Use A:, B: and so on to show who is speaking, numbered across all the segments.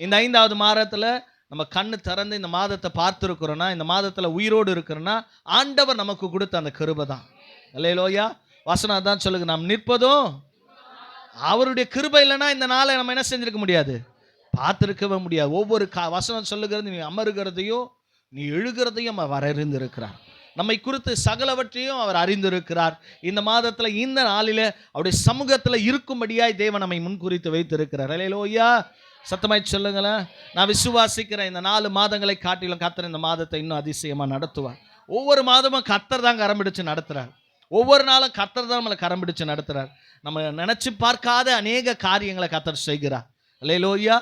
A: இந்த ஐந்தாவது மாதத்தில் நம்ம கண்ணு திறந்து இந்த மாதத்தை பார்த்துருக்குறோன்னா இந்த மாதத்தில் உயிரோடு இருக்கிறோன்னா ஆண்டவர் நமக்கு கொடுத்த அந்த கிருபை தான் இல்லையிலோயா வசனம் தான் சொல்லுங்க நாம் நிற்பதும் அவருடைய கிருபை இல்லைன்னா இந்த நாளை நம்ம என்ன செஞ்சிருக்க முடியாது? பார்த்துருக்கவே முடியாது. ஒவ்வொரு கா வசனம் சொல்லுகிறது நீ அமருகிறதையும் நீ எழுகிறதையும் அவர் அறிந்திருக்கிறார். நம்மை குறித்து சகலவற்றையும் அவர் அறிந்திருக்கிறார். இந்த மாதத்தில் இந்த நாளில் அவருடைய சமூகத்தில் இருக்கும்படியாய் தேவன் நம்மை முன்குறித்து வைத்திருக்கிறார். ஐயா சத்தமாய் சொல்லுங்களேன். நான் விசுவாசிக்கிறேன் இந்த நாலு மாதங்களை காட்டிலும் கத்தர் இந்த மாதத்தை இன்னும் அதிசயமாக நடத்துவார். ஒவ்வொரு மாதமும் கத்தர் தான் கரம் பிடிச்சு ஒவ்வொரு நாளும் கத்தர் தான் நம்மளை கரம் பிடிச்சு நம்ம நினச்சி பார்க்காத அநேக காரியங்களை கத்தர் செய்கிறார். இல்லை லோய்யா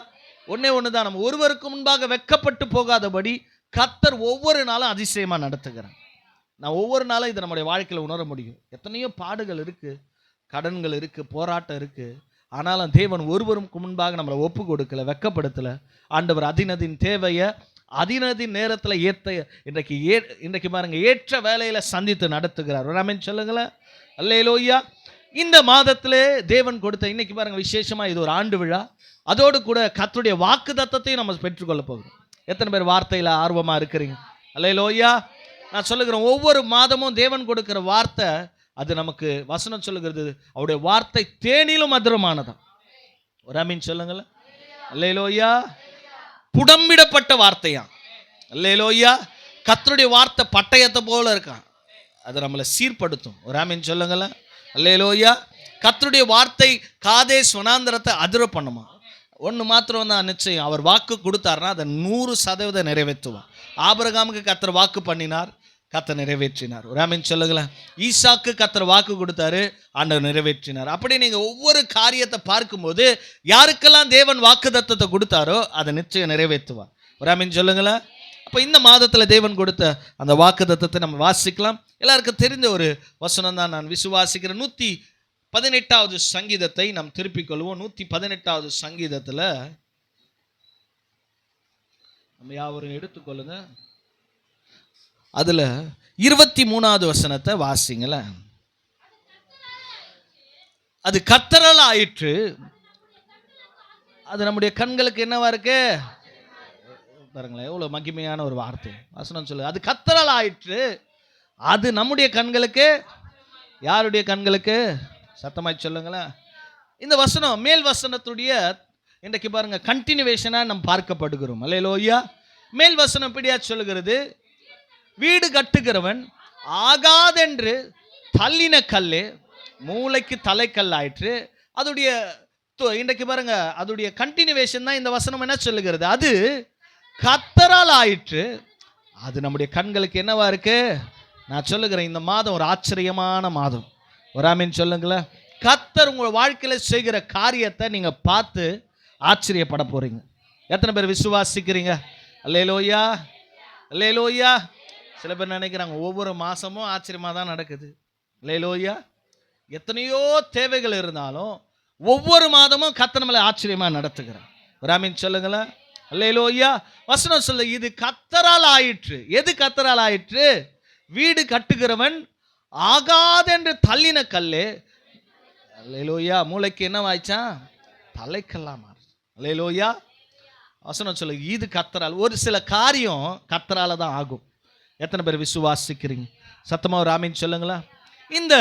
A: ஒன்றே ஒன்று தான் நம்ம ஒருவருக்கு முன்பாக வெக்கப்பட்டு போகாதபடி கத்தர் ஒவ்வொரு நாளும் அதிசயமாக நடத்துகிறார். நான் ஒவ்வொரு நாளும் இதை நம்முடைய வாழ்க்கையில் உணர முடியும். எத்தனையோ பாடுகள் இருக்குது கடன்கள் இருக்குது போராட்டம் இருக்குது ஆனாலும் தேவன் ஒருவருக்கு முன்பாக நம்மளை ஒப்பு கொடுக்கல வெக்கப்படுத்தல ஆண்டவர் அதினதின் தேவையை அதினதின் நேரத்தில் ஏற்ற இன்றைக்கு ஏ இன்றைக்கு பாருங்க ஏற்ற வேலையில சந்தித்து நடத்துகிறார். ராமன் சொல்லுங்களேன். அல்லையிலோய்யா இந்த மாதத்திலே தேவன் கொடுத்த இன்னைக்கு பாருங்க விசேஷமா இது ஒரு ஆண்டு விழா. அதோடு கூட கத்துடைய வாக்கு தத்தத்தையும் நம்ம பெற்றுக்கொள்ள போகிறோம். எத்தனை பேர் வார்த்தையில் ஆர்வமாக இருக்கிறீங்க? அல்லையிலோய்யா நான் சொல்லுகிறேன் ஒவ்வொரு மாதமும் தேவன் கொடுக்குற வார்த்தை அது நமக்கு வசனம் சொல்லுகிறது அவருடைய வார்த்தை தேனிலும் மதுரமானதான் ஒரு அமீன் சொல்லுங்களேன். அல்லேலோய்யா புடம்பிடப்பட்ட வார்த்தையா அல்லேலோய்யா கத்தருடைய வார்த்தை பட்டயத்தை போல இருக்கான் அது நம்மளை சீர்படுத்தும். ஒரு ஆமீன் சொல்லுங்களேன். அல்லேலோய்யா கத்தருடைய வார்த்தை காதே சுனாந்திரத்தை அதிர பண்ணுமா. ஒன்று மாத்திரம் தான் நிச்சயம். அவர் வாக்கு கொடுத்தாருன்னா அதை நூறு சதவீதம் நிறைவேற்றுவான் ஆபரகாமுக்கு கத்தர் வாக்கு பண்ணினார். கத்த நிறைவேற்றினார். ஒரு ஆமீன் சொல்லுங்களேன். ஈசாக்கு கத்தர் வாக்கு கொடுத்தாரு ஆண்டவர் நிறைவேற்றினார். அப்படி நீங்கள் ஒவ்வொரு காரியத்தை பார்க்கும்போது யாருக்கெல்லாம் தேவன் வாக்கு தத்தத்தை கொடுத்தாரோ அதை நிச்சயம் நிறைவேற்றுவார். ஒரு ஆமீன் சொல்லுங்களேன். அப்போ இந்த மாதத்தில் தேவன் கொடுத்த அந்த வாக்கு தத்தத்தை நம்ம வாசிக்கலாம். எல்லாருக்கும் தெரிந்த ஒரு வசனம் தான் நான் விசுவாசிக்கிறேன். நூற்றி பதினெட்டாவது சங்கீதத்தை நாம் திருப்பிக் கொள்வோம். நூற்றி பதினெட்டாவது சங்கீதத்தில் நம்ம யாவரும் எடுத்துக்கொள்ளுங்கள் அதில் இருபத்தி மூணாவது வசனத்தை வாசிங்களேன். அது கத்தரல் ஆயிற்று. அது நம்முடைய கண்களுக்கு என்னவா இருக்கு? பாருங்களேன் எவ்வளோ மகிமையான ஒரு வார்த்தை. வசனம் சொல்லு அது கத்தரல் ஆயிற்று. அது நம்முடைய கண்களுக்கு யாருடைய கண்களுக்கு? சத்தமாய் சொல்லுங்களேன். இந்த வசனம் மேல் வசனத்துடைய இன்றைக்கு பாருங்க கண்டினியூவேஷனாக நம்ம பார்க்கப்படுகிறோம். அல்லையிலோய்யா மேல் வசனம் எப்படியா சொல்லுகிறது? வீடு கட்டுகிறவன் ஆகாதென்று தள்ளின கல் மூளைக்கு தலைக்கல் ஆயிற்று. அதோடைய இன்றைக்கு பாருங்க அதோடைய கண்டினியூவேஷன் தான் இந்த வசனம் என்ன சொல்லுகிறது? அது கத்தரால் ஆயிற்று. அது நம்முடைய கண்களுக்கு என்னவா இருக்கு? நான் சொல்லுகிறேன் இந்த மாதம் ஒரு ஆச்சரியமான மாதம். வராமின்னு சொல்லுங்களேன். கத்தர் உங்கள் வாழ்க்கையில் செய்கிற காரியத்தை நீங்கள் பார்த்து ஆச்சரியப்பட போறீங்க. எத்தனை பேர் விசுவாசிக்கிறீங்க? அல்லையிலோயா அல்லையிலோயா சில பேர் நினைக்கிறாங்க ஒவ்வொரு மாதமும் ஆச்சரியமாக தான் நடக்குது. அல்லேலோயா. எத்தனையோ தேவைகள் இருந்தாலும் ஒவ்வொரு மாதமும் கத்த நம்மளை நடத்துகிறேன் நடத்துகிறார். சொல்லுங்களேன் ஆமீன் சொல்லுங்களேன். அல்லேலோயா. வசனம் சொல்லு இது கத்தரால் ஆயிற்று. எது கத்தரால் ஆயிற்று? வீடு கட்டுகிறவன் ஆகாதென்று தள்ளின கல்லு. லோய்யா மூளைக்கு என்னவாயிச்சான் தலைக்கெல்லாம் மாறு அல்லேலோயா. வசனம் சொல்லு இது கத்தரால் ஒரு சில காரியம் கத்தரால தான் ஆகும். எத்தனை பேர் விசுவாசிக்கிறீங்க? சத்தமாக ஒரு ஆமின்னு சொல்லுங்களா? இந்த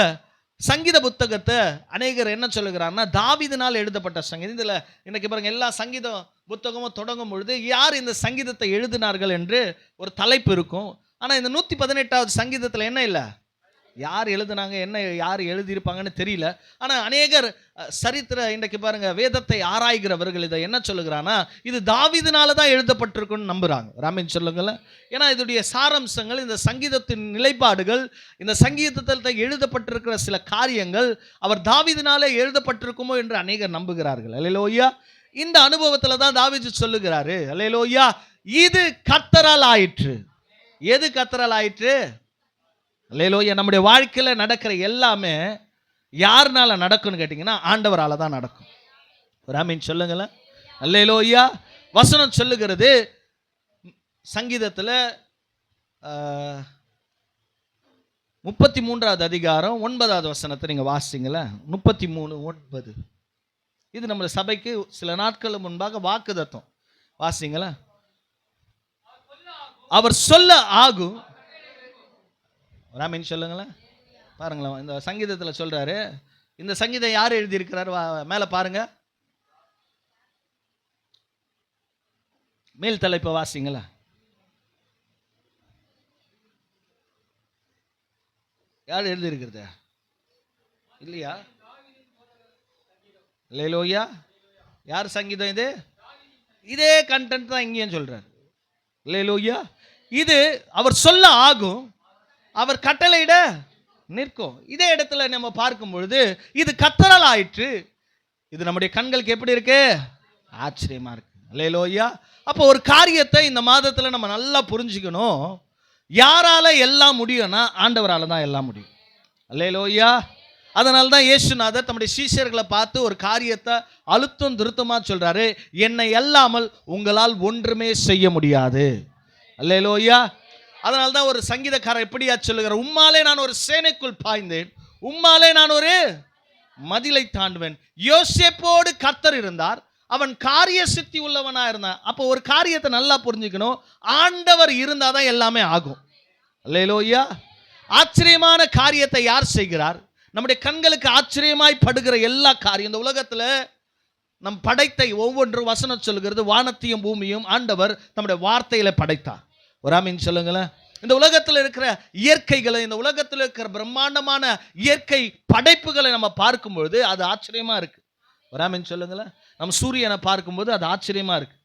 A: சங்கீத புத்தகத்தை அநேகர் என்ன சொல்லுகிறாங்கன்னா தாவீதினால் எழுதப்பட்ட சங்கீதம். இதில் இன்னைக்கு பாருங்கள் எல்லா சங்கீதம் புத்தகமும் தொடங்கும் பொழுது யார் இந்த சங்கீதத்தை எழுதினார்கள் என்று ஒரு தலைப்பு இருக்கும். ஆனால் இந்த நூற்றி பதினெட்டாவது சங்கீதத்தில் என்ன இல்லை? யார் எழுதுனாங்க என்ன யார் எழுதியிருப்பாங்கன்னு தெரியல. ஆனால் அநேகர் சரித்திர இன்றைக்கு பாருங்கள் வேதத்தை ஆராய்கிறவர்கள் இதை என்ன சொல்லுகிறான்னா இது தாவீதினால தான் எழுதப்பட்டிருக்குன்னு நம்புகிறாங்க ராமன் சொல்லுங்களேன். ஏன்னா இதோடைய சாரம்சங்கள் இந்த சங்கீதத்தின் நிலைப்பாடுகள் இந்த சங்கீதத்தில் எழுதப்பட்டிருக்கிற சில காரியங்கள் அவர் தாவிதனாலே எழுதப்பட்டிருக்குமோ என்று அநேகர் நம்புகிறார்கள். அல்லேலோயா. இந்த அனுபவத்தில் தான் தாவிஜி சொல்லுகிறாரு. அல்லேலோயா. இது கத்தரால் ஆயிற்று. எது கத்தரால் ஆயிற்று? அல்லேலோயா நம்முடைய வாழ்க்கையில் நடக்கிற எல்லாமே யாருனால நடக்கும்னு கேட்டிங்கன்னா ஆண்டவரால தான் நடக்கும். ஒரு ஆமீன் சொல்லுங்களேன். அல்லேலோயா வசனம் சொல்லுகிறது சங்கீதத்தில் முப்பத்தி மூன்றாவது அதிகாரம் ஒன்பதாவது வசனத்தை நீங்கள் வாசிங்களேன் முப்பத்தி மூணு ஒன்பது. இது நம்ம சபைக்கு சில நாட்கள் முன்பாக வாக்குதத்தம் வாசிங்களேன். அவர் சொல்ல ஆகும் ராமின் சொல்லுங்களேன். பாருங்களேன் இந்த சங்கீதத்தில் சொல்கிறாரு இந்த சங்கீதம் யார் எழுதியிருக்கிறார்? வா- மேல பாருங்க. மேல் தலைப்பை வாசிங்களா யார் எழுதியிருக்கிறது? இல்லையா? லேலோயா யார் சங்கீதம் இது? இதே கண்டென்ட் தான் இங்கேயும் சொல்கிறார் லேலோயா இது அவர் சொல்ல ஆகும். அவர் கட்டளையிட நிற்கும். இதே இடத்துல நம்ம பார்க்கும் பொழுது இது கத்தரல் ஆயிற்று. இது நம்முடைய கண்களுக்கு எப்படி இருக்கு? ஆச்சரியமா இருக்கு. ஐயா அப்போ ஒரு காரியத்தை இந்த மாதத்தில் நம்ம நல்லா புரிஞ்சுக்கணும். யாரால எல்லாம் முடியும்னா ஆண்டவரால் தான் எல்லாம் முடியும். அல்லேலோயா. அதனால தான் இயேசுநாதர் தம்முடைய சீஷர்களை பார்த்து ஒரு காரியத்தை அழுத்தம் திருத்தமாக சொல்கிறாரு என்னை அல்லாமல் உங்களால் ஒன்றுமே செய்ய முடியாது. அல்லேலோயா. அதனால தான் ஒரு சங்கீதக்காரர் எப்படியா சொல்லுகிறார்? உம்மாலே நான் ஒரு சேனைக்குள் பாய்ந்தேன். உம்மாலே நான் ஒரு மதிலை தாண்டுவேன். யோசேப்போடு கர்த்தர் இருந்தார். அவன் காரிய சித்தி உள்ளவனா இருந்தான். அப்போ ஒரு காரியத்தை நல்லா புரிஞ்சுக்கணும். ஆண்டவர் இருந்தால் தான் எல்லாமே ஆகும். அல்லேலோயா. ஆச்சரியமான காரியத்தை யார் செய்கிறார்? நம்முடைய கண்களுக்கு ஆச்சரியமாய் படுகிற எல்லா காரியம். இந்த உலகத்தில் நம் படைத்தை ஒவ்வொன்றும் வசனம் சொல்கிறது வானத்தையும் பூமியும் ஆண்டவர் நம்முடைய வார்த்தையில படைத்தார். ஒரு சொல்லுங்களேன். இந்த உலகத்தில் இருக்கிற இயற்கைகளை இந்த உலகத்தில் இருக்கிற பிரம்மாண்டமான இயற்கை படைப்புகளை நம்ம பார்க்கும்பொழுது அது ஆச்சரியமாக இருக்குது ஒரு சொல்லுங்களேன். நம்ம சூரியனை பார்க்கும்போது அது ஆச்சரியமாக இருக்குது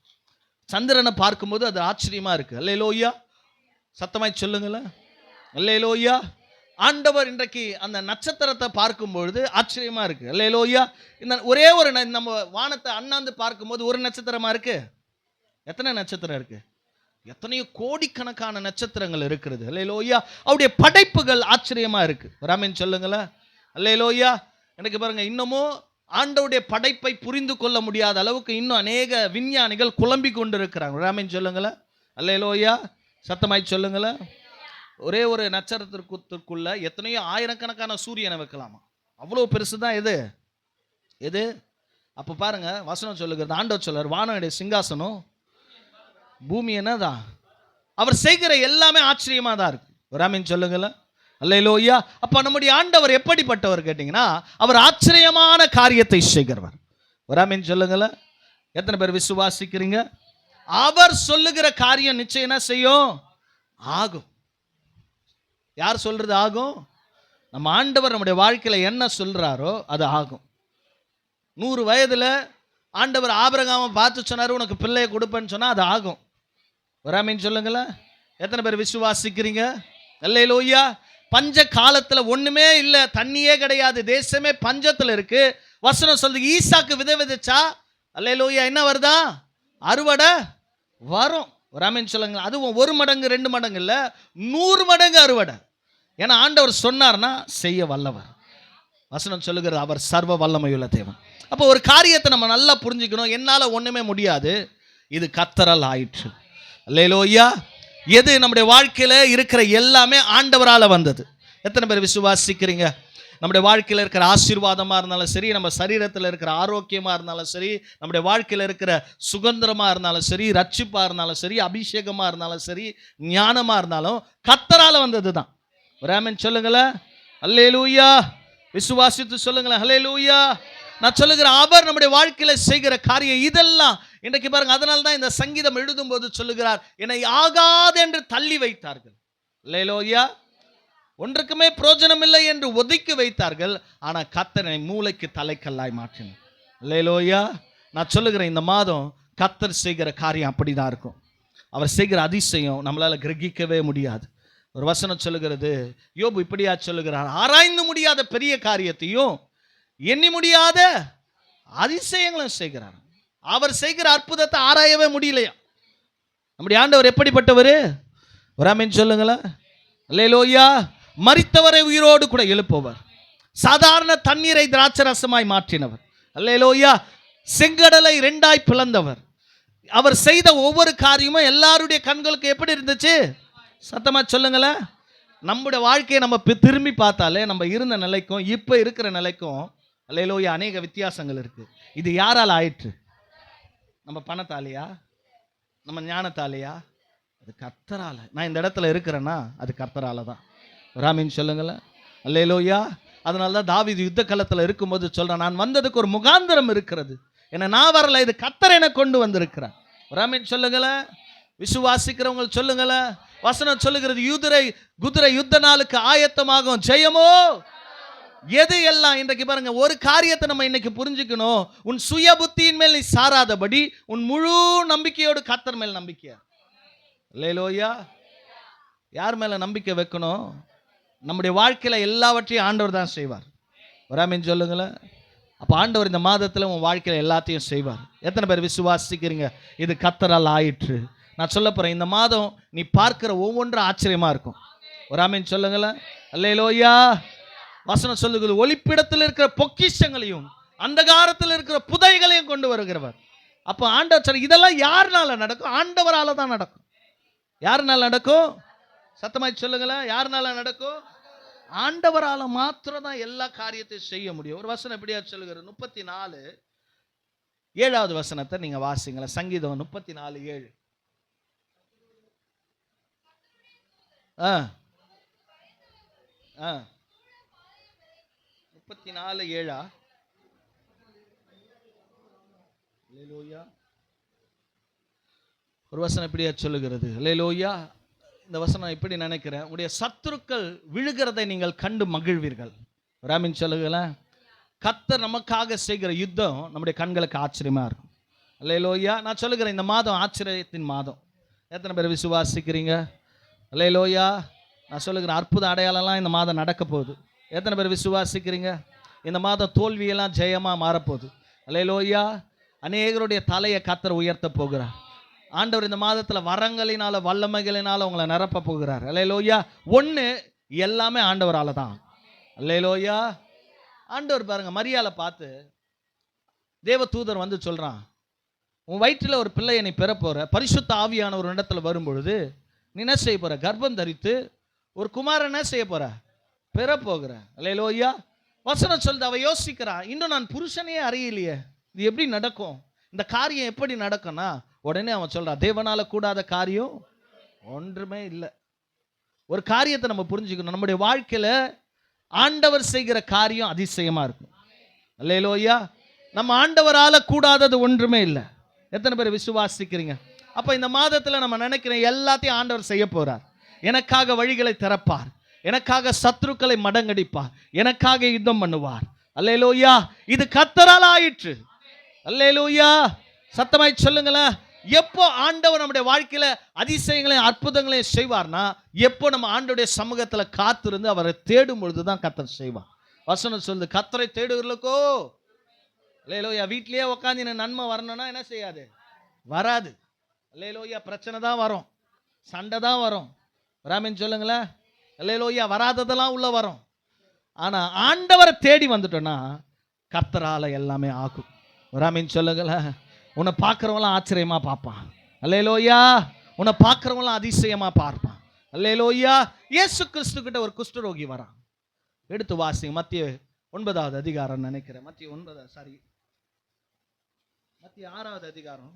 A: சந்திரனை பார்க்கும்போது அது ஆச்சரியமாக இருக்குது அல்ல லோய்யா சத்தமாய் சொல்லுங்களேன். அல்லேலோயா. ஆண்டவர் இன்றைக்கு அந்த நட்சத்திரத்தை பார்க்கும் பொழுது இருக்குது இருக்கு. லோய்யா இந்த ஒரே ஒரு ந- நம்ம வானத்தை அண்ணாந்து பார்க்கும்போது ஒரு நட்சத்திரமாக இருக்குது எத்தனை நட்சத்திரம் இருக்குது எத்தனையோ கோடிக்கணக்கான நட்சத்திரங்கள் இருக்கிறது. அல்லேலோயா. அவருடைய படைப்புகள் ஆச்சரியமாக இருக்குது ராமன் சொல்லுங்களேன். அல்லேலோயா. எனக்கு பாருங்கள் இன்னமும் ஆண்டவருடைய படைப்பை புரிந்து கொள்ள முடியாத அளவுக்கு இன்னும் அநேக விஞ்ஞானிகள் குழம்பி கொண்டு இருக்கிறாங்க ராமன் சொல்லுங்களேன். அல்லேலோயா. சத்தமாய் சொல்லுங்களேன். ஒரே ஒரு நட்சத்திரத்திற்குள்ள எத்தனையோ ஆயிரக்கணக்கான சூரியனை வைக்கலாமா? அவ்வளோ பெருசு தான் எது? எது? அப்போ பாருங்க வசனம் சொல்லுகிறது. ஆண்டவர் சொல்றார் வானனுடைய சிங்காசனம் பூமி என்னதான் அவர் செய்கிற எல்லாமே ஆச்சரியமாக தான் இருக்கு ராமின் சொல்லுங்களேன். அல்லையிலோய்யா அப்போ நம்முடைய ஆண்டவர் எப்படிப்பட்டவர் கேட்டிங்கன்னா அவர் ஆச்சரியமான காரியத்தை செய்கிறவர். ராமின் சொல்லுங்களேன். எத்தனை பேர் விசுவாசிக்கிறீங்க? அவர் சொல்லுகிற காரியம் நிச்சயம் என்ன செய்யும்? ஆகும். யார் சொல்கிறது ஆகும்? நம்ம ஆண்டவர் நம்முடைய வாழ்க்கையில் என்ன சொல்கிறாரோ அது ஆகும். நூறு வயதில் ஆண்டவர் ஆபிரகாமை பார்த்து சொன்னார் உனக்கு பிள்ளையை கொடுப்பேன்னு சொன்னால் அது ஆகும். வராமின்னு சொல்லுங்களேன் எத்தனை பேர் விசுவாசிக்கிறீங்க? அல்லையிலோய்யா பஞ்ச காலத்தில் ஒன்றுமே இல்லை. தண்ணியே கிடையாது. தேசமே பஞ்சத்தில் இருக்கு. வசனம் சொல்லுது ஈசாக்கு விதை விதைச்சா அல்லையிலோய்யா என்ன வருதா? அறுவடை வரும். வராமின்னு சொல்லுங்க அதுவும் ஒரு மடங்கு ரெண்டு மடங்கு இல்லை. நூறு மடங்கு அறுவடை. ஏன்னா ஆண்டவர் சொன்னார்னா செய்ய வல்லவர். வசனம் சொல்லுகிறது அவர் சர்வ வல்லமையுள்ள தேவன். அப்போ ஒரு காரியத்தை நம்ம நல்லா புரிஞ்சுக்கணும். என்னால் ஒன்றுமே முடியாது. இது கத்தரல் ஆயிற்று. அல்லேலோய்யா எது நம்முடைய வாழ்க்கையில் இருக்கிற எல்லாமே ஆண்டவரால் வந்தது. எத்தனை பேர் விசுவாசிக்கிறீங்க? நம்முடைய வாழ்க்கையில் இருக்கிற ஆசீர்வாதமாக இருந்தாலும் சரி நம்ம சரீரத்தில் இருக்கிற ஆரோக்கியமாக இருந்தாலும் சரி நம்முடைய வாழ்க்கையில் இருக்கிற சுதந்திரமாக இருந்தாலும் சரி ரட்சிப்பாக இருந்தாலும் சரி அபிஷேகமாக இருந்தாலும் சரி ஞானமாக இருந்தாலும் கத்தரால் வந்தது தான் ராமன் சொல்லுங்களேன். அல்லே லூயா விசுவாசித்து சொல்லுங்களேன். ஹல்லேலூயா நான் சொல்லுகிறேன் அவர் நம்முடைய வாழ்க்கையில் செய்கிற காரியம் இதெல்லாம். இன்றைக்கு பாருங்க அதனால தான் இந்த சங்கீதம் எழுதும்போது சொல்லுகிறார் என்னை ஆகாது என்று தள்ளி வைத்தார்கள். லேலோயா ஒன்றுக்குமே பிரயோஜனம் இல்லை என்று ஒதுக்கி வைத்தார்கள் ஆனால் கத்தனை மூளைக்கு தலைக்கல்லாய் மாற்றினார். லேலோயா நான் சொல்லுகிறேன் இந்த மாதம் கத்தர் செய்கிற காரியம் அப்படி தான் இருக்கும். அவர் செய்கிற அதிசயம் நம்மளால் கிரகிக்கவே முடியாது. ஒரு வசனம் சொல்லுகிறது யோபு இப்படியா சொல்லுகிறார் ஆராய்ந்து முடியாத பெரிய காரியத்தையும் எண்ணி முடியாத அதிசயங்களும் செய்கிறார். அவர் செய்கிற அற்புதத்தை ஆராயவே முடியலையா? நம்முடைய ஆண்டவர் எப்படிப்பட்டவர்? ராமின் சொல்லுங்களேன். அல்லேலூயா. மரித்தவரை உயிரோடு கூட எழுப்புவர். சாதாரண தண்ணீரை திராட்சரசமாய் மாற்றினவர். அல்லேலூயா. செங்கடலை ரெண்டாய் பிளந்தவர். அவர் செய்த ஒவ்வொரு காரியமும் எல்லாருடைய கண்களுக்கு எப்படி இருந்துச்சு? சத்தமாக சொல்லுங்களேன். நம்முடைய வாழ்க்கையை நம்ம திரும்பி பார்த்தாலே நம்ம இருந்த நிலைக்கும் இப்போ இருக்கிற நிலைக்கும் அல்லையிலோய அநேக வித்தியாசங்கள் இருக்குது இது யாரால் ஆயிற்று? நம்ம பணத்தாலையா? நம்ம ஞானத்தாலையா? அது கர்த்தரால். நான் இந்த இடத்துல இருக்கிறேன்னா அது கர்த்தரால் தான் ராமின் சொல்லுங்களேன். அல்லேலோயா அதனால தான் தாவிது யுத்த களத்தில் இருக்கும்போது சொல்கிறேன் நான் வந்ததுக்கு ஒரு முகாந்திரம் இருக்கிறது. ஏன்னா நான் வரல இது கர்த்தர் என கொண்டு வந்திருக்கிறேன் ராமின் சொல்லுங்களேன். விசுவாசிக்கிறவங்க சொல்லுங்களேன். வசனம் சொல்லுகிறது யூதுரை குதிரை யுத்த நாளுக்கு ஆயத்தமாகும். ஜெயமோ எது எல்லாம் இன்றைக்கு பாருங்க ஒரு காரியத்தை நம்ம இன்னைக்கு புரிஞ்சுக்கணும். உன் சுய புத்தியின் மேல் நீ சாராதபடி உன் முழு நம்பிக்கையோடு கத்தர் மேல் நம்பிக்கையா லேலோயா யார் மேல நம்பிக்கை வைக்கணும்? நம்முடைய வாழ்க்கையில எல்லாவற்றையும் ஆண்டவர் தான் செய்வார். வராமின்னு சொல்லுங்களேன். அப்போ ஆண்டவர் இந்த மாதத்தில் உன் வாழ்க்கையில் எல்லாத்தையும் செய்வார். எத்தனை பேர் விசுவாசிக்கிறீங்க? இது கத்தரால் ஆயிற்று. நான் சொல்ல போகிறேன் இந்த மாதம் நீ பார்க்கிற ஒவ்வொன்றும் ஆச்சரியமா இருக்கும். வராமின்னு சொல்லுங்களேன். அல்லையிலோயா வசனம் சொல்லுகிறது ஒளிப்பிடத்தில் இருக்கிற பொக்கிஷங்களையும் அந்தகாரத்தில் இருக்கிற புதைகளையும் கொண்டு வருகிறவர். அப்போ ஆண்டவர் சார் இதெல்லாம் யாருனால நடக்கும்? ஆண்டவரால் தான் நடக்கும். யாருனால நடக்கும்? சத்தமாய் சொல்லுங்களேன் யாருனால நடக்கும்? ஆண்டவரால் மாத்திரம் தான் எல்லா காரியத்தையும் செய்ய முடியும். ஒரு வசனம் எப்படியா சொல்லுகிறது? முப்பத்தி நாலு ஏழாவது வசனத்தை நீங்கள் வாசிங்களேன். சங்கீதம் முப்பத்தி நாலு ஏழு. ஆ. ஆ. முப்பத்தி நாலு ஏழா ஒரு வசனம் எப்படியா சொல்லுகிறது. லேலோயா இந்த வசனம் எப்படி நினைக்கிறேன். உடைய சத்துருக்கள் விழுகிறதை நீங்கள் கண்டு மகிழ்வீர்கள். ராமின் சொல்லுங்களேன். கத்தர் நமக்காக செய்கிற யுத்தம் நம்முடைய கண்களுக்கு ஆச்சரியமா இருக்கும். லேலோயா நான் சொல்லுகிறேன் இந்த மாதம் ஆச்சரியத்தின் மாதம். எத்தனை பேர் விசுவாசிக்கிறீங்க? லேலோயா நான் சொல்லுகிறேன் அற்புத அடையாளம்லாம் இந்த மாதம் நடக்க போகுது. எத்தனை பேர் விசுவாசிக்கிறீங்க? இந்த மாதம் தோல்வியெல்லாம் ஜெயமாக மாறப்போகுது. லேலோயா அநேகருடைய தலையை கத்தர் உயர்த்த போகிறார். ஆண்டவர் இந்த மாதத்தில் வரங்களினால வல்லமைகளினால உங்களை நிரப்ப போகிறார். லோய்யா ஒன்று எல்லாமே ஆண்டவரால் தான். அல்லேலோயா ஆண்டவர் பாருங்க மரியாதை பார்த்து தேவ தூதர் வந்து சொல்கிறான் உன் வயிற்றில் ஒரு பிள்ளையை நீ பெற. போகிற பரிசுத்த ஆவியான ஒரு இடத்துல வரும்பொழுது நீ என்ன செய்ய போகிற கர்ப்பம் தரித்து ஒரு குமாரன் என்ன செய்ய போகிற பெற போகிற லோய்யா வசனம் சொல்லுது அவள் யோசிக்கிறா இன்னும் நான் புருஷனே அறியலையே. இது எப்படி நடக்கும்? இந்த காரியம் எப்படி நடக்கும்னா உடனே அவன் சொல்கிறா தேவனால் கூடாத காரியம் ஒன்றுமே இல்லை. ஒரு காரியத்தை நம்ம புரிஞ்சுக்கணும். நம்முடைய வாழ்க்கையில் ஆண்டவர் செய்கிற காரியம் அதிசயமாக இருக்கும். அல்லேலோயா. நம்ம ஆண்டவரால் கூடாதது ஒன்றுமே இல்லை. எத்தனை பேர் விசுவாசிக்கிறீங்க? அப்போ இந்த மாதத்தில் நம்ம நினைக்கிறேன் எல்லாத்தையும் ஆண்டவர் செய்ய போகிறார் எனக்காக வழிகளை திறப்பார். எனக்காக சத்ருக்களை மடங்கடிப்பார். எனக்காக யுத்தம் பண்ணுவார். அல்லேலோயா. இது கத்தரால் ஆயிற்று. அல்லேலூயா. சத்தமாய் சொல்லுங்களேன். எப்போ ஆண்டவர் நம்முடைய வாழ்க்கையில் அதிசயங்களையும் அற்புதங்களையும் செய்வார்னா எப்போ நம்ம ஆண்டோடைய சமூகத்தில் காத்திருந்து அவரை தேடும் பொழுது தான் கத்தர் செய்வார். வசனம் சொல்லுது கத்தரை தேடுகிறலுக்கோ இல்லையிலோயா வீட்லேயே உட்காந்து நன்மை வரணும்னா என்ன செய்யாது? வராது. லேலோயா பிரச்சனை தான் வரும். சண்டை தான் வரும். ராமின் சொல்லுங்களேன். லேலோயா வராததெல்லாம் உள்ள வரும். ஆனால் ஆண்டவரை தேடி வந்துட்டோன்னா கத்தரால எல்லாமே ஆகும். ராமின் சொல்லுங்களேன் உன்னை பார்க்குறவங்களாம் ஆச்சரியமா பார்ப்பான். அல்லேலோயா உன்னை பார்க்குறவங்களாம் அதிசயமா பார்ப்பான். அல்லேலோயா இயேசு கிறிஸ்து கிட்ட ஒரு குஷ்டரோகி வரான். எடுத்து வாசிங்க மத்திய ஒன்பதாவது அதிகாரம் நினைக்கிறேன். மத்திய ஒன்பதா சாரி மத்திய ஆறாவது அதிகாரம்.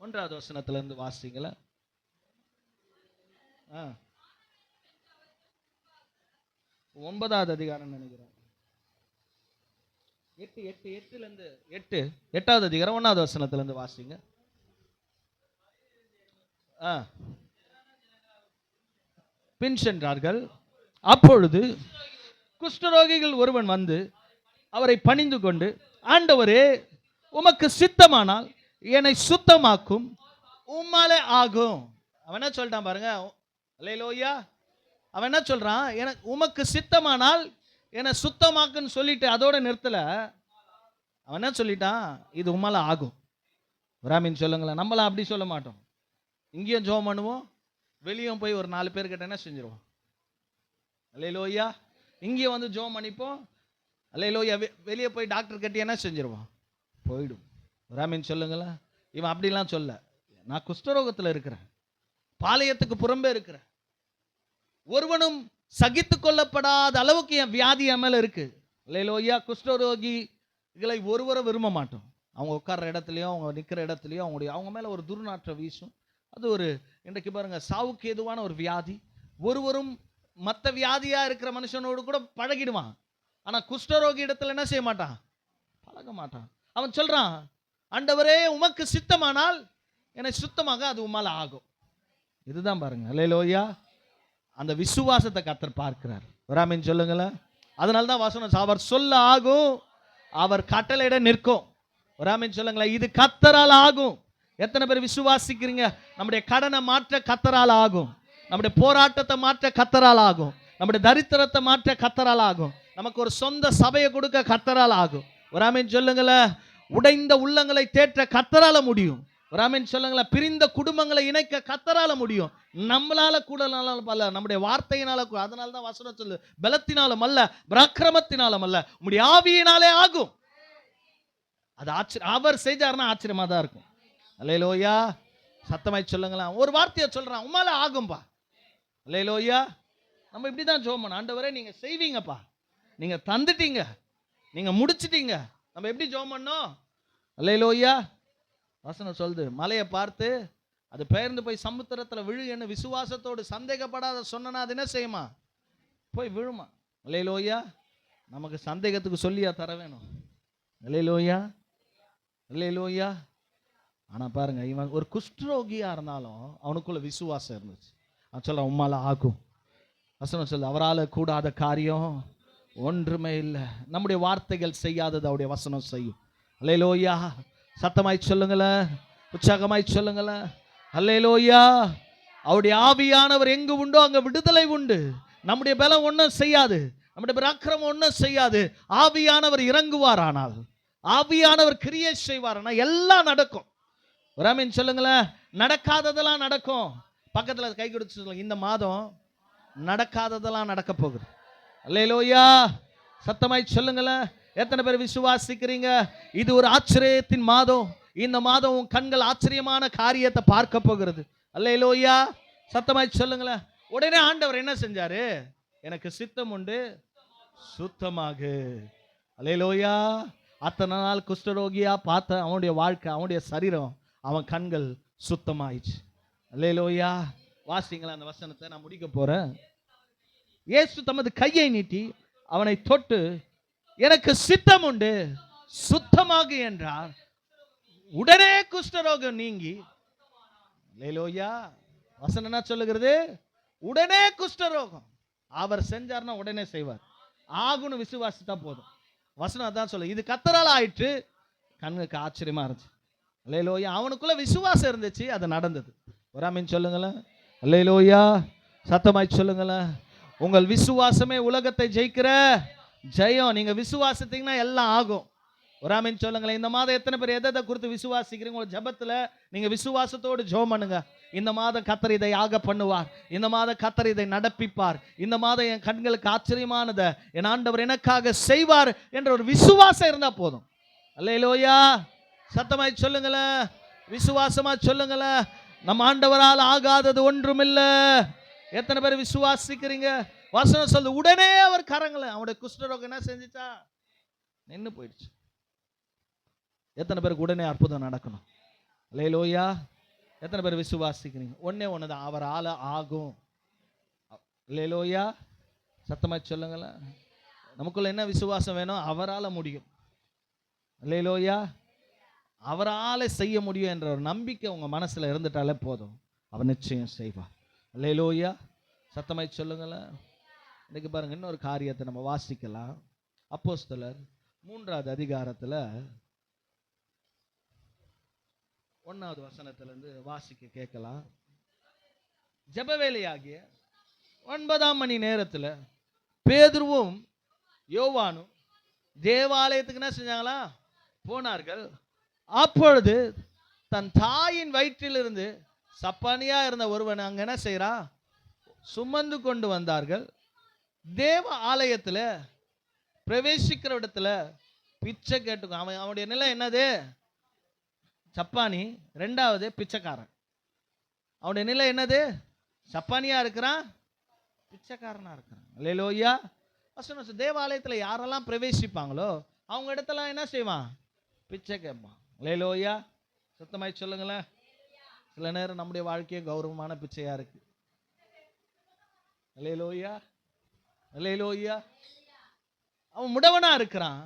A: ஒன்றாவது வசனத்துல இருந்து வாசிங்கள. ஆ. ஒன்பதாவது அதிகாரம் நினைக்கிறேன். எட்டு எட்டு எட்டுலருந்து எட்டு எட்டாவது அதிகாரம் ஒன்னாவது வசனத்துல இருந்து வாசிங்க. ஆ. பின் சென்றார்கள். அப்பொழுது குஷ்டரோகிகள் ஒருவன் வந்து அவரை பணிந்து கொண்டு ஆண்டவரே உமக்கு சித்தமானால் என்னை சுத்தமாக்கும் உம்மாலே ஆகும். அவன் என்ன சொல்லிட்டான் பாருங்க? அல்லேலூயா. அவன் என்ன சொல்கிறான் எனக்கு உமக்கு சித்தமானால் என்னை சுத்தமாக்குன்னு சொல்லிட்டு அதோட நிறுத்தலை. அவன் என்ன சொல்லிட்டான்? இது உமால ஆகும். பிராமின் சொல்லுங்களேன். நம்மளாம் அப்படி சொல்ல மாட்டோம். இங்கேயும் ஜோம் பண்ணுவோம். வெளியும் போய் ஒரு நாலு பேர்கிட்ட என்ன செஞ்சிருவோம்? அல்லையிலோயா இங்கேயும் வந்து ஜோம் பண்ணிப்போம். அல்லையிலோயா வெளியே போய் டாக்டர் கட்டி என்ன செஞ்சிருவோம்? போயிடும். ராமின் சொல்லுங்களேன். இவன் அப்படிலாம் சொல்ல. நான் குஷ்டரோகத்தில் இருக்கிறேன். பாளையத்துக்கு புறம்பே இருக்கிறேன். ஒருவனும் சகித்து கொள்ளப்படாத அளவுக்கு என் வியாதி என் மேலே இருக்கு. இல்லையிலோயா குஷ்டரோகிகளை ஒருவரை விரும்ப மாட்டோம். அவங்க உட்கார்ற இடத்துலையும் அவங்க நிற்கிற இடத்துலையும் அவங்களுடைய அவங்க மேலே ஒரு துர்நாற்றம் வீசும். அது ஒரு இன்றைக்கு பாருங்க சாவுக்கு எதுவான ஒரு வியாதி. ஒருவரும் மற்ற வியாதியாக இருக்கிற மனுஷனோடு கூட பழகிடுவான். ஆனால் குஷ்டரோகி இடத்துல என்ன செய்ய மாட்டான்? பழக மாட்டான். அவன் சொல்கிறான் ஆண்டவரே உமக்கு சித்தமானால் என்னை சுத்தமாக அது உமால ஆகும். இதுதான் பாருங்க. அல்லேலூயா அந்த விசுவாசத்தை கத்தர் பார்க்கிறார். வராமின்னு சொல்லுங்களேன். அதனால தான் வசனம் அவர் சொல்ல ஆகும். அவர் கட்டளையிட நிற்கும். வராமின்னு சொல்லுங்களேன். இது கத்தரால் ஆகும். எத்தனை பேர் விசுவாசிக்கிறீங்க? நம்முடைய கடனை மாற்ற கத்தரால் ஆகும். நம்முடைய போராட்டத்தை மாற்ற கத்தரால் ஆகும். நம்முடைய தரித்திரத்தை மாற்ற கத்தரால் ஆகும். நமக்கு ஒரு சொந்த சபையை கொடுக்க கத்தரால் ஆகும். வராமின்னு சொல்லுங்களேன். உடைந்த உள்ளங்களை தேற்ற கத்தரால முடியும். ஒரு சொல்லுங்களேன். பிரிந்த குடும்பங்களை இணைக்க கத்தரால முடியும். நம்மளால கூட அல்ல நம்முடைய வார்த்தையினால கூட. அதனால தான் வசனம் சொல்லு பலத்தினாலும் அல்ல பராக்கிரமத்தினாலும் அல்ல. உங்களுடைய ஆவியினாலே ஆகும். அது ஆச்சரிய அவர் செஞ்சாருன்னா ஆச்சரியமா தான் இருக்கும். அல்லையிலோயா சத்தமாய் சொல்லுங்களேன். ஒரு வார்த்தையை சொல்றான் உமால ஆகும்பா. அல்லையிலோயா நம்ம இப்படி தான் ஜோம் பண்ணோம் ஆண்டவரே நீங்க செய்வீங்கப்பா. நீங்க தந்துட்டீங்க. நீங்க முடிச்சிட்டீங்க. நம்ம எப்படி ஜோம் பண்ணோம்? அல்லையிலோயா வசனம் சொல்லுது மலையை பார்த்து அது பெயர்ந்து போய் சமுத்திரத்தில் விழு என்ன விசுவாசத்தோடு சந்தேகப்படாத சொன்னா அது என்ன செய்யுமா? போய் விழுமா? இல்லையிலோயா நமக்கு சந்தேகத்துக்கு சொல்லியா தர வேணும். இல்லையிலோயா இல்லையிலோயா ஆனால் பாருங்க இவன் ஒரு குஷ்டரோகியாக இருந்தாலும் அவனுக்குள்ள விசுவாசம் இருந்துச்சு. அவன் சொல்ல உம்மால ஆகும். வசனம் சொல்லு அவரால் கூடாத காரியம் ஒன்றுமே இல்லை. நம்முடைய வார்த்தைகள் செய்யாதது அவருடைய வசனம் செய்யும். இல்லையிலோயா சத்தமாய் சொல்லுங்களேன் உற்சாகமாய் சொல்லுங்களேன் அல்லேலோயா. அவருடைய ஆவியானவர் எங்கு உண்டோ அங்கே விடுதலை உண்டு. நம்முடைய பலம் ஒன்றும் செய்யாது. நம்முடைய பராக்கிரமம் ஒன்றும் செய்யாது. ஆவியானவர் இறங்குவார் ஆனால் ஆவியானவர் கிரியேட் செய்வார் ஆனால் எல்லாம் நடக்கும். ராமின் சொல்லுங்களேன் நடக்காததெல்லாம் நடக்கும். பக்கத்தில் கை கொடுத்து சொல்லுங்க இந்த மாதம் நடக்காததெல்லாம் நடக்க போகுது. அல்லையிலோயா சத்தமாய் சொல்லுங்களேன் எத்தனை பேர் விசுவாசிக்கிறீங்க? இது ஒரு ஆச்சரியத்தின் மாதம். இந்த மாதம் உன் கண்கள் ஆச்சரியமான காரியத்தை பார்க்க போகிறது. அல்லேலோயா. சத்தமாய் சொல்லுங்களேன். உடனே ஆண்டவர் என்ன செஞ்சாரு? எனக்கு சித்தம் உண்டு. சுத்தமாகு. அல்லேலோயா. அத்தனை நாள் குஷ்டரோகியா பார்த்த அவனுடைய வாழ்க்கை அவனுடைய சரீரம் அவன் கண்கள் சுத்தமாயிடுச்சு அல்லேலோயா. வாசிங்களா அந்த வசனத்தை நான் முடிக்க போறேன். இயேசு தமது கையை நீட்டி அவனை தொட்டு எனக்கு சித்தம் உண்டு சுத்தமாகு என்றார். உடனே குஷ்டரோகம் நீங்கி லேலோயா வசனம் என்ன சொல்லுகிறது? உடனே குஷ்டரோகம். அவர் செஞ்சார்னா உடனே செய்வார். ஆகுன்னு விசுவாசித்தா போதும். வசனம் அதான் சொல்லு இது கத்தரால் ஆயிற்று. கண்ணுக்கு ஆச்சரியமா இருந்துச்சு. லேலோயா அவனுக்குள்ள விசுவாசம் இருந்துச்சு அது நடந்தது. ஒரு ஆமீன் சொல்லுங்களேன். லேலோயா சத்தமாய் சொல்லுங்களேன். உங்கள் விசுவாசமே உலகத்தை ஜெயிக்கிற ஜெயம் நீங்க விசுவாசத்தீங்கன்னா எல்லாம் ஆகும். ஒரு ஆமீன் சொல்லுங்களேன். இந்த மாதம் எத்தனை பேர் எதை எதை குறித்து விசுவாசிக்கிறீங்க? ஒரு ஜபத்தில் நீங்க விசுவாசத்தோடு ஜோம் பண்ணுங்க. இந்த மாதம் கத்தர் இதை ஆக பண்ணுவார். இந்த மாதம் கத்தர் இதை நடப்பிப்பார். இந்த மாதம் என் கண்களுக்கு ஆச்சரியமானதை என் ஆண்டவர் எனக்காக செய்வார் என்ற ஒரு விசுவாசம் இருந்தா போதும். அல்லையிலோயா சத்தமாய் சொல்லுங்களேன். விசுவாசமா சொல்லுங்களேன். நம்ம ஆண்டவரால் ஆகாதது ஒன்றுமில்ல. எத்தனை பேர் விசுவாசிக்கிறீங்க? வசனம் சொல்லு உடனே அவர் கரங்களை அவனுடைய குஷ்டரோகம் என்ன செஞ்சுச்சா? நின்று போயிடுச்சு. எத்தனை பேருக்கு உடனே அற்புதம் நடக்கணும்? லேலோயா எத்தனை பேர் விசுவாசிக்கிறீங்க? ஒன்னே ஒன்று தான் அவரால் ஆகும். லேலோயா சத்தமாக சொல்லுங்களேன். நமக்குள்ள என்ன விசுவாசம் வேணும்? அவரால் முடியும். லேலோயா அவரால் செய்ய முடியும் என்ற ஒரு நம்பிக்கை உங்கள் மனசில் இருந்துட்டாலே போதும். அவர் நிச்சயம் செய்வார். லேலோயா சத்தமாக சொல்லுங்களேன். இன்னைக்கு பாருங்க இன்னொரு காரியத்தை நம்ம வாசிக்கலாம். அப்போஸ்தலர் மூன்றாவது அதிகாரத்துல ஒன்றாவது வசனத்துல இருந்து வாசிக்க கேட்கலாம். ஜபவேலையாகிய ஒன்பதாம் மணி நேரத்துல பேதுருவும் யோவானும் தேவாலயத்துக்கு என்ன செஞ்சாங்களா? போனார்கள். அப்பொழுது தன் தாயின் வயிற்றிலிருந்து சப்பானியாக இருந்த ஒருவன் அங்க என்ன செய்கிறா சுமந்து கொண்டு வந்தார்கள். தேவ ஆலயத்தில் பிரவேசிக்கிற இடத்துல பிச்சை கேட்டுக்கும். அவன் அவனுடைய நிலை என்னது? சப்பானி. ரெண்டாவது பிச்சைக்காரன். அவனுடைய நிலை என்னது? சப்பானியா இருக்கிறான்? பிச்சைக்காரனா இருக்கிறான். இல்லையிலோய்யா வசனம் சொல்லு, தேவாலயத்தில் யாரெல்லாம் பிரவேசிப்பாங்களோ அவங்க இடத்துல என்ன செய்வான்? பிச்சை கேட்பான். இல்லையிலோய்யா சுத்தமாய் சொல்லுங்களேன். சில நேரம் நம்முடைய வாழ்க்கையே கௌரவமான பிச்சையா இருக்கு. இல்லையிலோய்யா லேலோயா அவன் முடவனா இருக்கிறான்.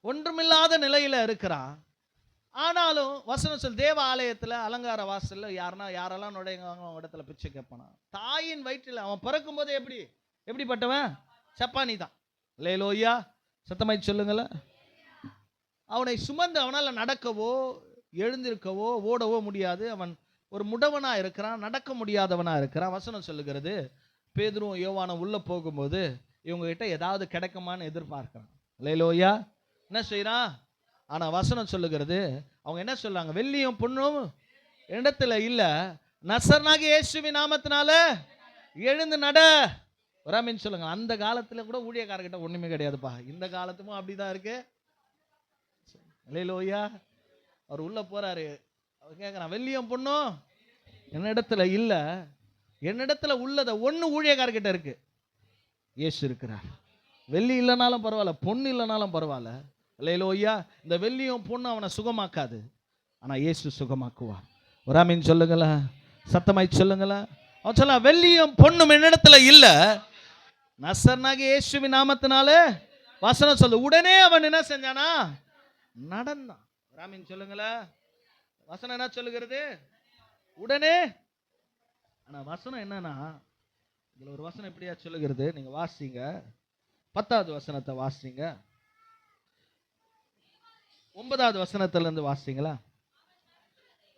A: ஒன்றுமில்லாத நிலையில இருக்கிறான். ஆனாலும் வசனம் சொல் தேவ ஆலயத்தில் அலங்கார வாசல்ல யாருன்னா யாரெல்லாம் நுழையங்க அவன் இடத்துல பிச்சை கேட்பானா தாயின் வயிற்றில் அவன் பிறக்கும் போது எப்படி? எப்படிப்பட்டவன்? சப்பானி தான் லேலோயா சத்தமாய் சொல்லுங்களேன். அவனை சுமந்து அவனால் நடக்கவோ எழுந்திருக்கவோ ஓடவோ முடியாது. அவன் ஒரு முடவனா இருக்கிறான் நடக்க முடியாதவனா இருக்கிறான். வசனம் சொல்லுகிறது பேதுரும் யோவானும் உள்ளே போகும்போது இவங்ககிட்ட ஏதாவது கிடைக்குமான்னு எதிர்பார்க்குறான். லேலோயா என்ன செய்கிறான் ஆனால் வசனம் சொல்லுகிறது அவங்க என்ன சொல்கிறாங்க வெள்ளியும் பொண்ணும் இடத்துல இல்லை. நசர்னாகி இயேசுவி நாமத்தினால எழுந்து நட. வராமின்னு சொல்லுங்க. அந்த காலத்தில் கூட ஊழியக்காரர்கிட்ட ஒன்றுமே கிடையாதுப்பா. இந்த காலத்துக்கும் அப்படிதான் இருக்கு. லோயா அவர் உள்ளே போகிறாரு அவர் கேட்குறான் வெள்ளியும் பொண்ணும். என்னிடத்துல இல்லை. என்னிடத்துல உள்ளதை ஒன்று ஊழியக்காரர்கிட்ட இருக்கு. இயேசு இருக்கிறார். வெள்ளி இல்லைனாலும் பரவாயில்ல பொண்ணு இல்லைனாலும் பரவாயில்ல. லேலோய்யா இந்த வெள்ளியும் பொண்ணு அவனை சுகமாக்காது. ஆனால் இயேசு சுகமாக்குவார். வராமின்னு சொல்லுங்களேன். சத்தமாய் சொல்லுங்களேன். அவன் சொல்ல வெள்ளியும் பொண்ணும் என்னிடத்துல இல்லை. நசர்னாக இயேசுவின் நாமத்தினாலே வசனம் சொல்லு உடனே அவன் என்ன செஞ்சானா? நடந்தான். ராமின் சொல்லுங்களேன். வசனம் என்ன சொல்லுகிறது? உடனே ஆனால் வசனம் என்னன்னா இதில் ஒரு வசனம் எப்படியா சொல்லுகிறது? நீங்க வாசிங்க. பத்தாவது வசனத்தை வாசிங்க. ஒன்பதாவது வசனத்திலிருந்து வாசிங்களா?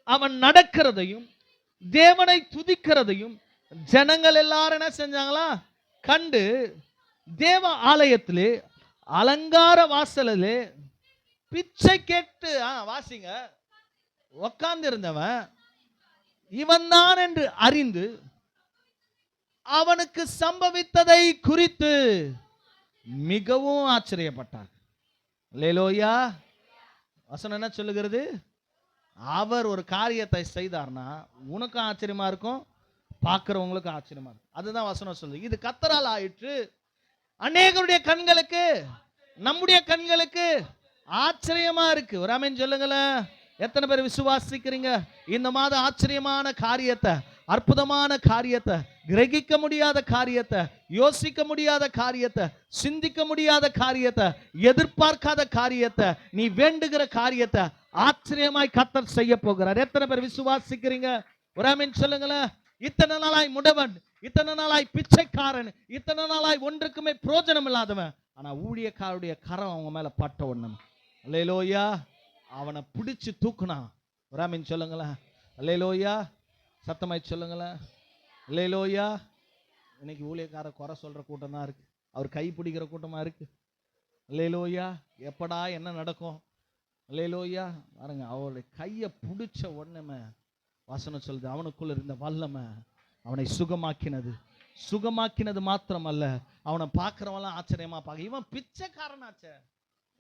A: அவன் நடக்கிறதையும் தேவனை துதிக்கிறதையும் ஜனங்கள் எல்லாரும் என்ன செஞ்சாங்களா? கண்டு தேவ ஆலயத்திலே அலங்கார வாசலிலே பிச்சை கேட்டு ஆ வாசிங்க. உக்காந்து இருந்தவன் இவன்தான் என்று அறிந்து அவனுக்கு சம்பவித்ததை குறித்து மிகவும் ஆச்சரியப்பட்டார். லேலோயா வசனம் என்ன சொல்லுகிறது? அவர் ஒரு காரியத்தை செய்தார்னா உனக்கும் ஆச்சரியமா இருக்கும் பார்க்கிறவங்களுக்கும் ஆச்சரியமா இருக்கும். அதுதான் வசனம் சொல்லுது. இது கத்தரால் ஆயிற்று. அநேகருடைய கண்களுக்கு நம்முடைய கண்களுக்கு ஆச்சரியமா இருக்கு. ஒரு அமீன் சொல்லுங்களேன். எத்தனை பேர் விசுவாசிக்கிறீங்க? இந்த மாத ஆச்சரியமான காரியத்தை அற்புதமான காரியத்தை கிரகிக்க முடியாத காரியத்தை யோசிக்க முடியாத காரியத்தை சிந்திக்க முடியாத காரியத்தை எதிர்பார்க்காத காரியத்தை நீ வேண்டுகிற காரியத்தை ஆச்சரியமாய் கத்தர் செய்ய போகிறார். எத்தனை பேர் விசுவாசிக்கிறீங்க? ஒரு சொல்லுங்களேன். இத்தனை நாளாய் முடவன் இத்தனை நாளாய் பிச்சைக்காரன் இத்தனை நாளாய் ஒன்றுக்குமே பிரோஜனம் இல்லாதவன் ஆனா ஊழியக்காருடைய கரம் அவங்க மேல பட்ட ஒண்ணு இல்லையிலோயா அவனை பிடிச்சி தூக்குனான். ராமின் சொல்லுங்களேன். அல்லேலோயா. சத்தமாய் சொல்லுங்களேன். அல்லேலோயா. இன்னைக்கு ஊழியக்கார குறை சொல்கிற கூட்டம் தான் இருக்கு. அவர் கை பிடிக்கிற கூட்டமாக இருக்கு. அல்லேலோயா. எப்படா என்ன நடக்கும்? அல்லேலோயா. பாருங்க அவருடைய கையை பிடிச்ச உடனே வசனம் சொல்லுது அவனுக்குள்ள இருந்த வல்லமை அவனை சுகமாக்கினது. சுகமாக்கினது மாத்திரமல்ல அவனை பார்க்குறவெல்லாம் ஆச்சரியமா பார்க்க இவன் பிச்சைக்காரனாச்சே.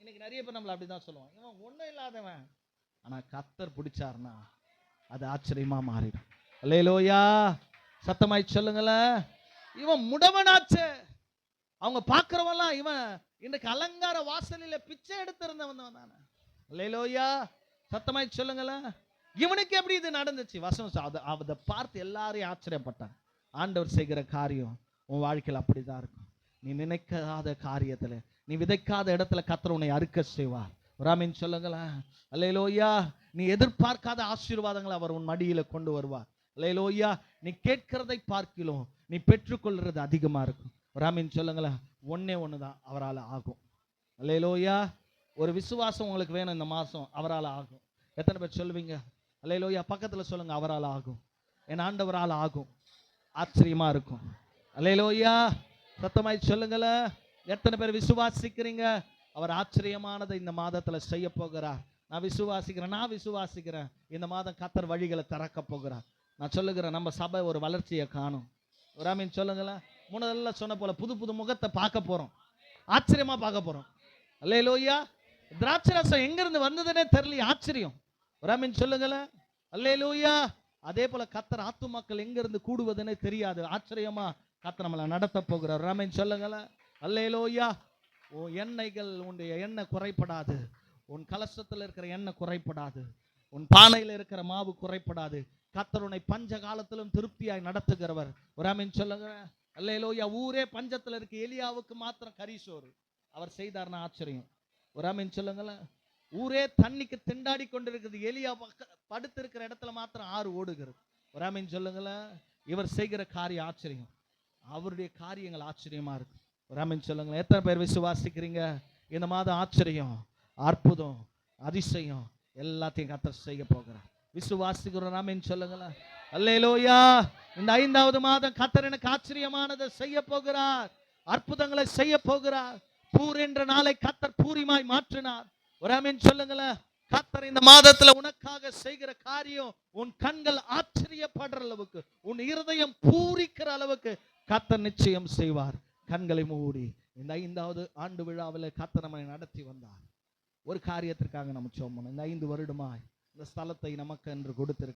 A: இன்னைக்கு நிறைய பேர் நம்மள அப்படிதான் சொல்லுவான் இவன் ஒண்ணும் இல்லாதவன். ஆனா கத்தர் பிடிச்சாருன்னா அது ஆச்சரியமா மாறிடும். இல்லையிலோயா சத்தமாய் சொல்லுங்களேன். இவன் முடவனாச்சே. அவங்க பார்க்குறவெல்லாம் இவன் இன்னைக்கு அலங்கார வாசலில பிச்சை எடுத்திருந்தவன் தானே இல்லையிலோயா சத்தமாய் சொல்லுங்களேன். இவனுக்கு எப்படி இது நடந்துச்சு? வசனம் அதை அதை பார்த்து எல்லாரையும் ஆச்சரியப்பட்டான். ஆண்டவர் செய்கிற காரியம் உன் வாழ்க்கையில் அப்படிதான் இருக்கும். நீ நினைக்காத காரியத்துல நீ விதைக்காத இடத்துல கத்தர் உன்னை அறுக்க செய்வார். ராமின் சொல்லுங்களேன். அல்லேலோயா. நீ எதிர்பார்க்காத ஆசீர்வாதங்களை அவர் உன் மடியில கொண்டு வருவார். அல்லேலோயா. நீ கேட்கிறதை பார்க்கிலும் நீ பெற்றுக்கொள்றது அதிகமா இருக்கும். ராமின் சொல்லுங்களேன். ஒண்ணே ஒண்ணுதான் அவரால் ஆகும். அல்லேலோயா. ஒரு விசுவாசம் உங்களுக்கு வேணும் இந்த மாதம் அவரால் ஆகும். எத்தனை பேர் சொல்லுவீங்க? அல்லேலோயா. பக்கத்தில் சொல்லுங்க அவரால் ஆகும். என் ஆண்டவரால் ஆகும். ஆச்சரியமா இருக்கும். அல்லேலோயா. சத்தமாய் சொல்லுங்களேன். எத்தனை பேர் விசுவாசிக்கிறீங்க? அவர் ஆச்சரியமானதை இந்த மாதத்தில் செய்ய போகிறார். நான் விசுவாசிக்கிறேன் நான் விசுவாசிக்கிறேன். இந்த மாதம் கத்தர் வழிகளை திறக்க போகிறார். நான் சொல்லுகிறேன் நம்ம சபை ஒரு வளர்ச்சியை காணும். ராமின் சொல்லுங்களேன். முன்னதெல்லாம் சொன்ன போல புது புது முகத்தை பார்க்க போகிறோம் ஆச்சரியமா பார்க்க போறோம். அல்லேலோயா. திராட்சை ரசம் எங்கேருந்து வந்ததுன்னே தெரியல ஆச்சரியம். ராமின் சொல்லுங்களேன். அல்லேலூயா. அதே போல கத்தர் ஆத்து மக்கள் எங்கேருந்து கூடுவதுன்னே தெரியாது. ஆச்சரியமா கத்தர் நம்மளை நடத்த போகிறார். ராமின் சொல்லுங்களேன். அல்லேலோயா. ஓ எண்ணெய்கள் உன்னுடைய எண்ணெய் குறைப்படாது உன் கலசத்தில் இருக்கிற எண்ணெய் குறைப்படாது உன் பானையில் இருக்கிற மாவு குறைப்படாது கத்தருனை பஞ்ச காலத்திலும் திருப்தியாய் நடத்துகிறவர். ஒரு அமீன் சொல்லுங்க. அல்லேலூயா. ஊரே பஞ்சத்தில் இருக்கு. எலியாவுக்கு மாத்திரம் கரிசோறு அவர் செய்தார்னா ஆச்சரியம். ஒரு அமீன் சொல்லுங்களேன். ஊரே தண்ணிக்கு திண்டாடி கொண்டிருக்கிறது எலியா பக்க படுத்திருக்கிற இடத்துல மாத்திரம் ஆறு ஓடுகிறது. ஒரு அமீன் சொல்லுங்களேன். இவர் செய்கிற காரியம் ஆச்சரியம். அவருடைய காரியங்கள் ஆச்சரியமா இருக்கு. ஒரு ஆமீன் சொல்லுங்களேன். எத்தனை பேர் விசுவாசிக்கிறீங்க இந்த மாதம் ஆச்சரியம் அற்புதம் அதிசயம் எல்லாத்தையும் கத்தர் செய்ய போகிறார். விசுவாசிக்கிறோம் ஆமீன் சொல்லுங்களேன். அல்லேலோயா! இந்த ஐந்தாவது மாதம் கத்தர் எனக்கு ஆச்சரியமானதை செய்ய போகிறார். அற்புதங்களை செய்ய போகிறார். பூர் என்ற நாளை கத்தர் பூரிமாய் மாற்றினார். ஒரு சொல்லுங்களேன். கத்தர் இந்த மாதத்துல உனக்காக செய்கிற காரியம் உன் கண்கள் ஆச்சரியப்படுற அளவுக்கு உன் இருதயம் பூரிக்கிற அளவுக்கு கத்தர் நிச்சயம் செய்வார். கண்களை மூடி இந்த ஐந்தாவது ஆண்டு விழாவில் கத்த நம்மை நடத்தி வந்தார். ஒரு காரியத்திற்காக நம்ம சோமணும் இந்த ஐந்து வருடமாய் இந்த ஸ்தலத்தை நமக்கு என்று கொடுத்திருக்க